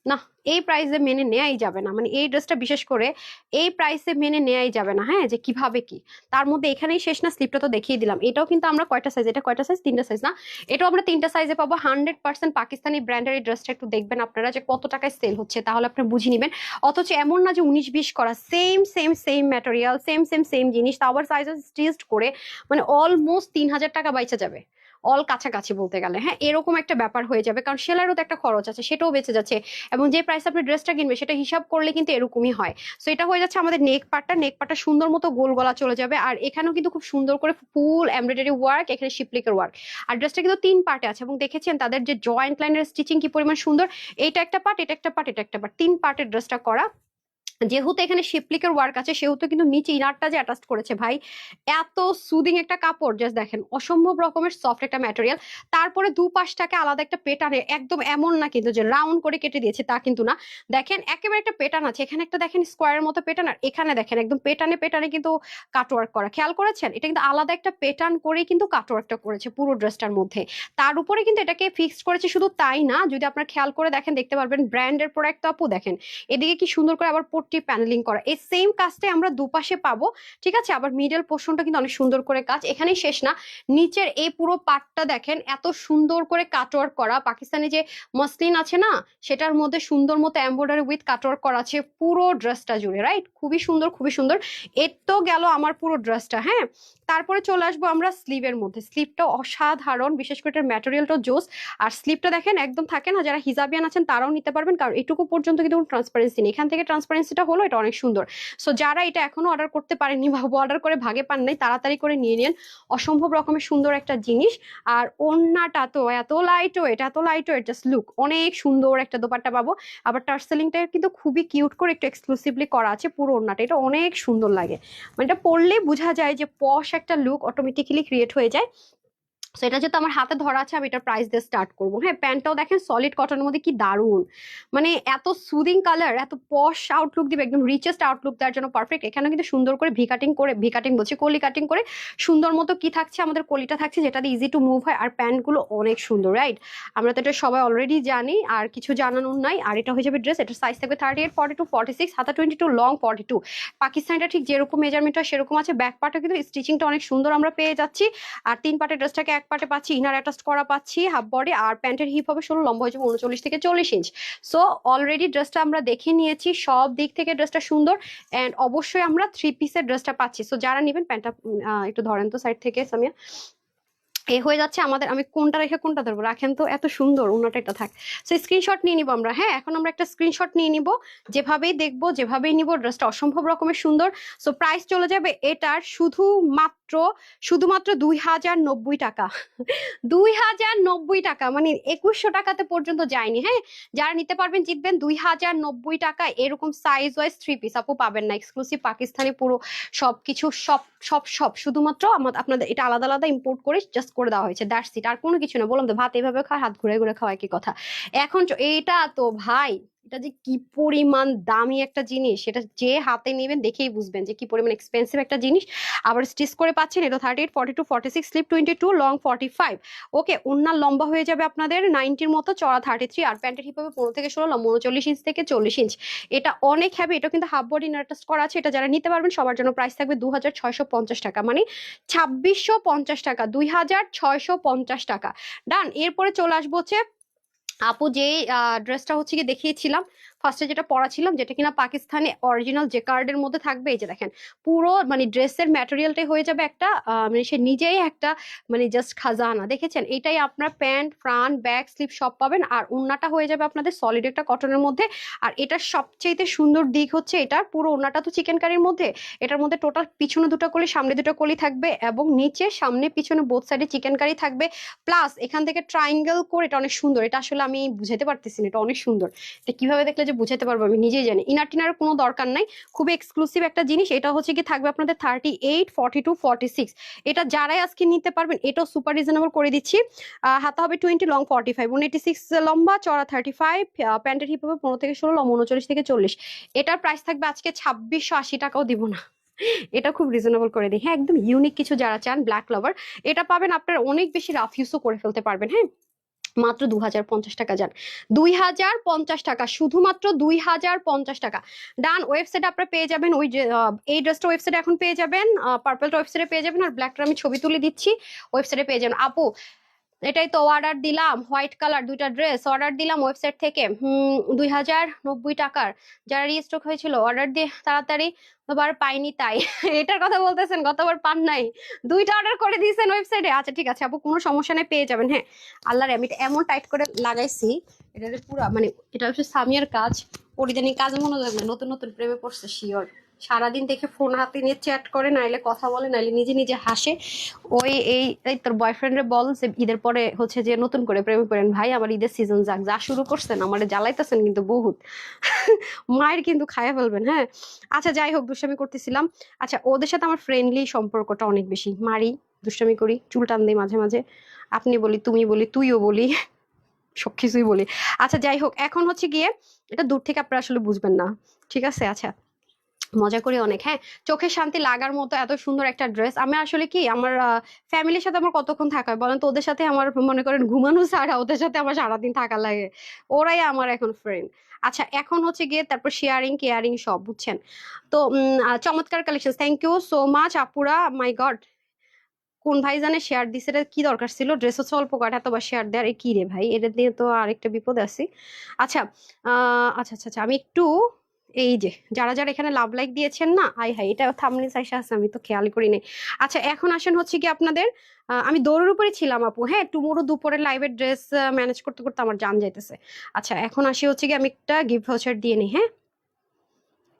না, এই প্রাইসে মেনে নেয়াই যাবে না। মানে এই ড্রেসটা বিশেষ করে এই প্রাইসে মেনে নেয়াই যাবে না হ্যাঁ? যে কীভাবে কি? তার মধ্যে এখানেই শেষ না স্লিপটা তো দেখিয়ে দিলাম। এটাও কিন্তু আমরা কয়টা সাইজ এটা কয়টা সাইজ তিনটা সাইজ না? এটাও আমরা তিনটা সাইজে পাবো। হান্ড্রেড পার্সেন্ট পাকিস্তানি ব্র্যান্ডের এই ড্রেসটা একটু দেখবেন আপনারা যে কত টাকায় সেল হচ্ছে, তাহলে আপনি বুঝে নেবেন। অথচ এমন না যে উনিশ, বিশ করা same same same material same same same জিনিস তা আবার সাইজ স্টিচড করে মানে অলমোস্ট তিন হাজার টাকা বাইচা যাবে। অল কাছাকাছি বলতে গেলে। হ্যাঁ এরকম একটা ব্যাপার হয়ে যাবে। কারণ সেলারও তো একটা খরচ আছে, সেটাও বেঁচে যাচ্ছে। এবং যে প্রাইস আপনি ড্রেসটা কিনবে সেটা হিসাব করলে কিন্তু এরকমই হয়। সো এটা হয়ে যাচ্ছে আমাদের নেক পার্টটা নেক পার্টটা সুন্দর মতো গোল গলা চলে যাবে। আর এখানেও কিন্তু খুব সুন্দর করে ফুল এমব্রয়ডারি ওয়ার্ক এখানে শিপলিকের ওয়ার্ক আর ড্রেসটা কিন্তু তিন পার্টে আছে। এবং দেখেছেন তাদের যে জয়েন্ট লাইনের স্টিচিং কি পরিমাণ সুন্দর? এইটা একটা পার্ট এটা একটা পার্ট এটা একটা পার্ট তিন পার্টের ড্রেসটা করা যেহেতু এখানে শিপলিকের ওয়ার্ক আছে, সেহেতু কিন্তু নিচে ইনারটা যে অ্যাটাচ করেছে ভাই, এত সুদিং একটা কাপড় জাস্ট দেখেন, অসম্ভব রকমের সফট একটা ম্যাটেরিয়াল তারপরে দুপাশটাকে আলাদা একটা পেটানে একদম এমন না কিন্তু যে রাউন্ড করে কেটে দিয়েছে, তা কিন্তু না। দেখেন, একেবারে একটা পেটান আছে, এখানে একটা দেখেন স্কোয়ারের মতো পেটান আর এখানে দেখেন, একদম পেটানে পেটানে কিন্তু কাটওয়ার্ক করা। খেয়াল করেছেন? এটা কিন্তু আলাদা একটা পেটার্ন করেই কিন্তু কাটওয়ার্কটা করেছে পুরো ড্রেসটার মধ্যে। তার উপরে কিন্তু এটাকে ফিক্সড করেছে শুধু তাই না, যদি আপনার খেয়াল করে দেখেন, দেখতে পারবেন ব্র্যান্ডের প্রোডাক্ট তো আপু, দেখেন, এদিকে কি সুন্দর করে আবার পট্টি প্যানেলিং করা। এই সেম কাজটাই আমরা দুপাশে পাবো। ঠিক আছে? আবার মিডল পোর্শনটা কিন্তু অনেক সুন্দর করে কাজ। এখানেই শেষ না। নিচের এই পুরো পার্টটা দেখেন, এত সুন্দর করে কাটওয়ার্ক করা। পাকিস্তানে যে মসলিন আছে না, সেটার মধ্যে সুন্দর মতো এমব্রয়ডারি উইথ কাটওয়ার্ক করা আছে পুরো ড্রেসটা জুড়ে রাইট খুবই সুন্দর খুবই সুন্দর। এর তো গেল আমার পুরো ড্রেসটা হ্যাঁ? তারপরে চলে আসব আমরা স্লিভের মধ্যে। স্লিভটা অসাধারণ, বিশেষ করে এটার ম্যাটেরিয়ালটাও জোস। আর স্লিভটা দেখেন, একদম থাকে না, যারা হিজাবিয়ান আছেন তারাও নিতে পারবেন। কারণ এটুকু পর্যন্ত কিন্তু ট্রান্সপারেন্সি নেই। এখান থেকে ট্রান্সপারেন্সিটা হলো এটা অনেক সুন্দর। সো যারা এটা এখনও অর্ডার করতে পারেননি বা অর্ডার করে ভাগে পান নাই, তাড়াতাড়ি করে নিয়ে নেন। অসম্ভব রকমের সুন্দর একটা জিনিস। আর ওন্নাটা তো এত লাইট ওয়েট এত লাইট ওয়েট জাস্ট লুক অনেক সুন্দর একটা দোপাট্টা পাবো। আবার টার্সেলিংটা কিন্তু খুবই কিউট করে একটু এক্সক্লুসিভলি করা আছে পুরো ওন্নাটা এটা অনেক সুন্দর লাগে। মানে এটা পরলেই বোঝা যায় যে পশ একটা লুক অটোমেটিক্যালি ক্রিয়েট হয়ে যায়। সো এটা যেহেতু আমার হাতে ধরা আছে, আমি এটার প্রাইস দিয়ে স্টার্ট করব। হ্যাঁ প্যান্টটাও দেখেন সলিড কটনের মধ্যে কি দারুণ। মানে এত সুদিং কালার এত পশ আউটলুক দিবে, একদম রিচেস্ট আউটলুক দেওয়ার জন্য পারফেক্ট এখানে কিন্তু সুন্দর করে ভি কাটিং করে ভি কাটিং বলছি, কলি কাটিং করে, সুন্দর মতো কি থাকছে, আমাদের কলিটা থাকছে, যেটা দিয়ে ইজি টু মুভ হয়, আর প্যান্টগুলো অনেক সুন্দর রাইট আমরা তো এটা সবাই অলরেডি জানি, আর কিছু জানানোর নাই। আর এটা হয়ে যাবে ড্রেস এটার সাইজ থাকবে thirty eight forty two forty six হাতা twenty two long forty two পাকিস্তানটা ঠিক যেরকম মেজারমেন্ট হয় সেরকম আছে ব্যাক পার্টে কিন্তু স্টিচিংটা অনেক সুন্দর আমরা পেয়ে যাচ্ছি। আর তিন পার্টের ড্রেসটাকে এক পার্টে পাচ্ছি ইনার অ্যাটাচ করা পাচ্ছি হাফ বডি আর প্যান্টের হিপ হবে ষোলো, লম্বা হয়েছে উনচল্লিশ থেকে চল্লিশ ইঞ্চ সো অলরেডি ড্রেসটা আমরা দেখে নিয়েছি, সব দিক থেকে ড্রেসটা সুন্দর অ্যান্ড অবশ্যই আমরা থ্রি পিসের ড্রেসটা পাচ্ছি। সো যারা নেবেন, প্যান্টটা একটু ধরেন তো সাইড থেকে, সামিয়া। এ হয়ে যাচ্ছে, আমাদের, আমি কোনটা রেখে কোনটা ধরবো? রাখেন তো, এত সুন্দর অন্যটা এটা থাক। সো স্ক্রিনশট নিয়ে নিবো আমরা হ্যাঁ? এখন আমরা একটা স্ক্রিনশট নিয়ে নিব। যেভাবেই দেখব, যেভাবেই নিব ড্রেসটা অসম্ভব রকমের সুন্দর। সো প্রাইস চলে যাবে এটার শুধু মাত্র শুধুমাত্র দুই হাজার নব্বই টাকা। দুই হাজার নব্বই টাকা মানে একুশশো টাকাতে পর্যন্ত যায়নি হ্যাঁ? যারা নিতে পারবেন, জিতবেন দুই হাজার নব্বই টাকা, এরকম সাইজ ওয়াইজ থ্রি পিস আপু পাবেন না এক্সক্লুসিভ পাকিস্তানি পুরো সবকিছু, সব সব সব। শুধুমাত্র আমাদের আপনাদের এটা আলাদা আলাদা ইম্পোর্ট করে জাস্ট করে দেওয়া হয়েছে দ্যাটস আর কোনো কিছু না। বললাম তো, ভাত এইভাবে খাওয়া হাত ঘুরে ঘুরে খাওয়া একই কথা। এখন এটা তো ভাই এটা যে কি পরিমাণ দামি একটা জিনিস, সেটা যে হাতে নেবেন দেখেই বুঝবেন যে কি পরিমাণ এক্সপেন্সিভ একটা জিনিস। আবার স্টিচ করে পাচ্ছেন, এটা thirty eight forty two forty six sleeve twenty two long forty five okay ওনার লম্বা হয়ে যাবে আপনাদের নাইনটির মতো চড়া থার্টি থ্রি আর প্যান্টের হিপ হবে পনেরো থেকে ষোলো, লম্বা উনচল্লিশ ইঞ্চ থেকে চল্লিশ ইঞ্চ এটা অনেক হ্যাভি এটা কিন্তু হাফ বডি নার্টাস করা আছে, এটা যারা নিতে পারবেন, সবার জন্য প্রাইস থাকবে দু হাজার ছয়শো পঞ্চাশ টাকা। মানে ছাব্বিশশো পঞ্চাশ টাকা দুই হাজার ছয়শো পঞ্চাশ টাকা। ডান এরপরে চলে আসব হচ্ছে আপু যে ড্রেসটা হচ্ছে কি দেখিয়েছিলাম ফার্স্টে যেটা পরা ছিলাম, যেটা কিনা পাকিস্তানে অরিজিনাল যে কার্ডের মধ্যে থাকবে, এই যে দেখেন, পুরো মানে ড্রেসের ম্যাটেরিয়ালটাই হয়ে যাবে একটা মানে সে নিজেই একটা মানে জাস্ট খাজানা, দেখেছেন? এটাই আপনার প্যান্ট ফ্রন্ট ব্যাক স্লিপ সব পাবেন, আর ওড়নাটা হয়ে যাবে আপনাদের সলিড একটা কটনের মধ্যে, আর এটার সবচেয়ে সুন্দর দিক হচ্ছে এটার পুরো ওড়নাটা তো চিকেন কারির মধ্যে, এটার মধ্যে টোটাল পিছনে দুটো কলি, সামনে দুটো কলি থাকবে, এবং নিচে, সামনে, পিছনে বোথ সাইডে চিকেন কারি থাকবে প্লাস এখান থেকে ট্রাইঙ্গেল করে এটা অনেক সুন্দর, এটা আসলে আমি বুঝাতে পারতেছি না, এটা অনেক সুন্দর, এটা কীভাবে দেখলে যে বুঝাতে পারব, আমি নিজেই জানি। ইনার টিনার কোনো দরকার নাই। খুব এক্সক্লুসিভ একটা জিনিস, এটা হচ্ছে কি থাকবে আপনাদের thirty eight forty two forty six এটা যারাই আজকে নিতে পারবেন, এটাও সুপার রিজনেবল করে দিচ্ছি। হাতা হবে টোয়েন্টি লং ফর্টি ফাইভ উন এইটি সিক্স লম্বা চড়া থার্টি ফাইভ প্যান্টের হিপ হবে পনেরো থেকে ষোলো, লম্বা উনচল্লিশ থেকে চল্লিশ। এটার প্রাইস থাকবে আজকে ছাব্বিশশো আশি টাকাও দিব না। এটা খুব রিজনেবল করে দিই। হ্যাঁ একদম ইউনিক কিছু যারা চান ব্ল্যাক লাভার এটা পাবেন আপনার অনেক বেশি রাফ ইউজও করে ফেলতে পারবেন হ্যাঁ? মাত্র দু হাজার পঞ্চাশ টাকা যান দুই হাজার পঞ্চাশ টাকা, শুধুমাত্র দুই হাজার পঞ্চাশ টাকা। ডান ওয়েবসাইট আপনারা পেয়ে যাবেন ওই এই ড্রেসটা ওয়েবসাইটে এখন পেয়ে যাবেন পার্পলটা ওয়েবসাইটে পেয়ে যাবেন, আর ব্ল্যাকটা আমি ছবি তুলে দিচ্ছি, ওয়েবসাইটে পেয়ে যাবেন। আপু এটাই তো অর্ডার দিলাম হোয়াইট কালার দুইটা ড্রেস অর্ডার দিলাম ওয়েবসাইট থেকে। দুই হাজার নব্বই টাকার। যারা রিস্টক হয়েছিল অর্ডার দিয়ে তাড়াতাড়ি এবার পাইনি তাই। <laughs> এটার কথা বলতেছেন, গতবার পান নাই। দুইটা অর্ডার করে দিয়েছেন ওয়েবসাইটে আচ্ছা ঠিক আছে, আপু, কোনো সমস্যা নেই, পেয়ে যাবেন হ্যাঁ। আল্লাহরে আমি এমন টাইট করে লাগাইছি এটা পুরো মানে এটা হচ্ছে সামিয়ার কাজ, পরিধানী কাজ মনে লাগবে নতুন নতুন প্রেমে পড়ছে শিওর সারাদিন দেখে ফোন হাতে নিয়ে চ্যাট করে, নাইলে কথা বলে, নাইলে নিজে নিজে হাসে। ওই, এই তোর বয়ফ্রেন্ডে বল যে ঈদের পরে হচ্ছে যে নতুন করে প্রেমে পড়েন। ভাই, আমার ঈদের সিজন যাক, যা শুরু করছেন, আমার জ্বালাইতেছেন কিন্তু বহুত। <laughs> মায়ের কিন্তু খায়া ফেলবেন হ্যাঁ? আচ্ছা যাই হোক, দুষ্টামি করতেছিলাম। আচ্ছা ওদের সাথে আমার ফ্রেন্ডলি সম্পর্কটা অনেক বেশি। মারি, দুষ্টামি করি, চুল টান দিই মাঝে মাঝে। আপনি বলি, তুমি বলি, তুইও বলি, সব কিছুই বলি। আচ্ছা যাই হোক, এখন হচ্ছে গিয়ে, এটা দূর থেকে আপনারা আসলে বুঝবেন না। ঠিক আছে? আচ্ছা। মজা করি অনেক। হ্যাঁ চোখের শান্তি লাগার মতো এত সুন্দর একটা ড্রেস আমি আসলে কি, আমার ফ্যামিলির সাথে আমার কতক্ষণ থাকা হয় বলেন তো? ওদের সাথে আমার মনে করেন ঘুমানো ছাড়া ওদের সাথে আমার সারাদিন থাকা লাগে। ওরাই আমার এখন ফ্রেন্ড আচ্ছা এখন হচ্ছে গিয়ে তারপর শেয়ারিং কেয়ারিং সব, বুঝছেন? তো চমৎকার collection thank you so much আপুরা। মাই গড কোন ভাই জানে শেয়ার দিছে কি দরকার ছিল? ড্রেস হচ্ছে অল্প কয়টা বা শেয়ার দেওয়ার এ কি রে ভাই? এটা দিয়ে তো আরেকটা বিপদ আছে। আচ্ছা আচ্ছা আচ্ছা আচ্ছা আমি একটু এই যে, যারা যারা এখানে লাভ লাইক দিয়েছেন না, আই হাই এটা থামনি সাইসা আছে, আমি তো খেয়াল করি নাই আচ্ছা এখন আসেন হচ্ছে কি আপনাদের আমি দৌড়ের উপরে ছিলাম আপু হ্যাঁ টুমোরো দুপুরে লাইভের ড্রেস ম্যানেজ করতে করতে আমার জান যাইতেছে। আচ্ছা এখন আসি হচ্ছে কি আমি একটা গিফট ভাউচার দিয়ে নিই হ্যাঁ?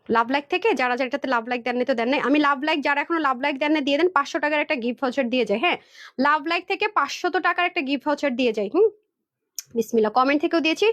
লাভ লাইক থেকে, যারা যারা এটাতে লাভ লাইক দেন তো দেন নাই। আমি লাভ লাইক যারা এখনও লাভ লাইক দেন নাই দিয়ে দেন, পাঁচশো টাকার একটা গিফট ভাউচার দিয়ে যায় হ্যাঁ? লাভ লাইক থেকে পাঁচশত টাকার একটা গিফট ভাউচার দিয়ে যায়, হুম? বিসমিল্লা কমেন্ট থেকেও দিয়েছি,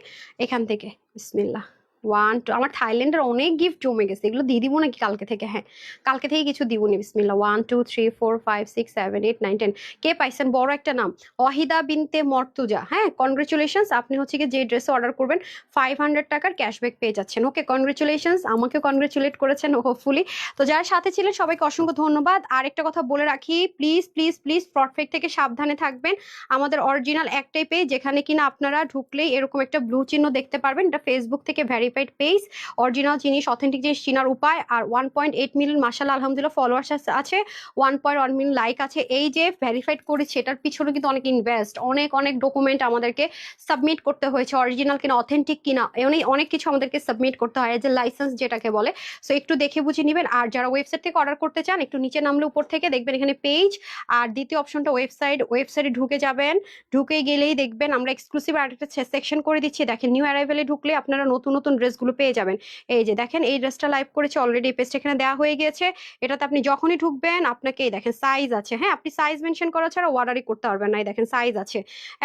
এখান থেকে বিসমিল্লা ওয়ান টু আমার থাইল্যান্ডের অনেক গিফট জমে গেছে। এগুলো দিয়ে দিব নাকি কালকে থেকে? হ্যাঁ কালকে থেকে কিছু দিব নি। বিসমিল্লা one two three four five six seven eight nine ten কে পাইছেন? বড় একটা নাম। ওয়াহিদা বিনতে মর্তুজা। হ্যাঁ কনগ্রেচুলেশনস আপনি হচ্ছে কি যে ড্রেস অর্ডার করবেন ফাইভ হান্ড্রেড টাকার ক্যাশব্যাক পেয়ে যাচ্ছেন। ওকে কনগ্রেচুলেশনস আমাকে কনগ্রেচুলেট করেছেন হোপফুলি তো যারা সাথে ছিলেন, সবাইকে অসংখ্য ধন্যবাদ। আর একটা কথা বলে রাখি প্লিজ প্লিজ প্লিজ প্রফেক্ট থেকে সাবধানে থাকবেন। আমাদের অরিজিনাল একটাই পেজ যেখানে কিনা আপনারা ঢুকলেই এরকম একটা ব্লু চিহ্ন দেখতে পারবেন। এটা ফেসবুক থেকে ভেরিফাইড পেজ অরিজিনাল জিনিস অথেন্টিক জিনিস চিনার উপায়, আর ওয়ান পয়েন্ট এইট মিলিয়ন মাসাল আলহামদুলিল্লাহ ফলোয়ার্স আছে one point one million like আছে। এই যে ভেরিফাইড করেছে, এটার পিছনে কিন্তু অনেক ইনভেস্ট অনেক অনেক ডকুমেন্ট আমাদেরকে সাবমিট করতে হয়েছে অরিজিনাল কিনা অথেন্টিক কিনা অনেক অনেক কিছু আমাদেরকে সাবমিট করতে হয় যে লাইসেন্স যেটাকে বলে। সো একটু দেখে বুঝে নেবেন, আর যারা ওয়েবসাইট থেকে অর্ডার করতে চান, একটু নিচে নামলে উপর থেকে দেখবেন এখানে পেজ আর দ্বিতীয় অপশনটা ওয়েবসাইট ওয়েবসাইটে ঢুকে যাবেন, ঢুকে গেলেই দেখবেন আমরা এক্সক্লুসিভ আর একটা সেকশন করে দিচ্ছি। দেখেন নিউ অ্যারাইভেলে ঢুকলে আপনারা নতুন নতুন ড্রেসগুলো পেয়ে যাবেন। এই যে দেখেন, এই ড্রেসটা লাইভ করেছে অলরেডি পেস্ট এখানে দেওয়া হয়ে গিয়েছে। এটাতে আপনি যখনই ঢুকবেন, আপনাকে এই দেখেন সাইজ আছে হ্যাঁ? আপনি সাইজ মেনশন করা ছাড়া অর্ডারই করতে পারবেন না, এই দেখেন সাইজ আছে।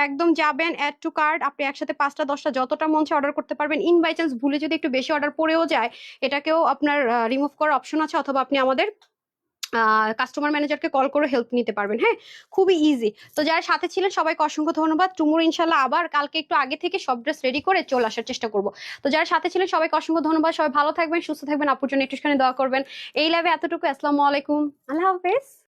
একদম যাবেন অ্যাড টু কার্ড আপনি একসাথে পাঁচটা, দশটা, যতটা মঞ্চে অর্ডার করতে পারবেন। ইন বাই চান্স ভুলে যদি একটু বেশি অর্ডার পড়েও যায়, এটাকেও আপনার রিমুভ করার অপশন আছে, অথবা আপনি আমাদের কাস্টমার ম্যানেজারকে কল করে হেল্প নিতে পারবেন হ্যাঁ? খুবই ইজি তো যারা সাথে ছিলেন, সবাইকে অসংখ্য ধন্যবাদ। টুমুর ইনশাল্লাহ আবার কালকে একটু আগে থেকে সব ড্রেস রেডি করে চলে আসার চেষ্টা করব। তো যারা সাথে ছিলেন, সবাইকে অসংখ্য ধন্যবাদ। সবাই ভালো থাকবেন, সুস্থ থাকবেন। আপুর জন্য একটুখানি দোয়া করবেন। এই লাইভে এতটুকু। আসসালামু আলাইকুম। আল্লাহ হাফেজ।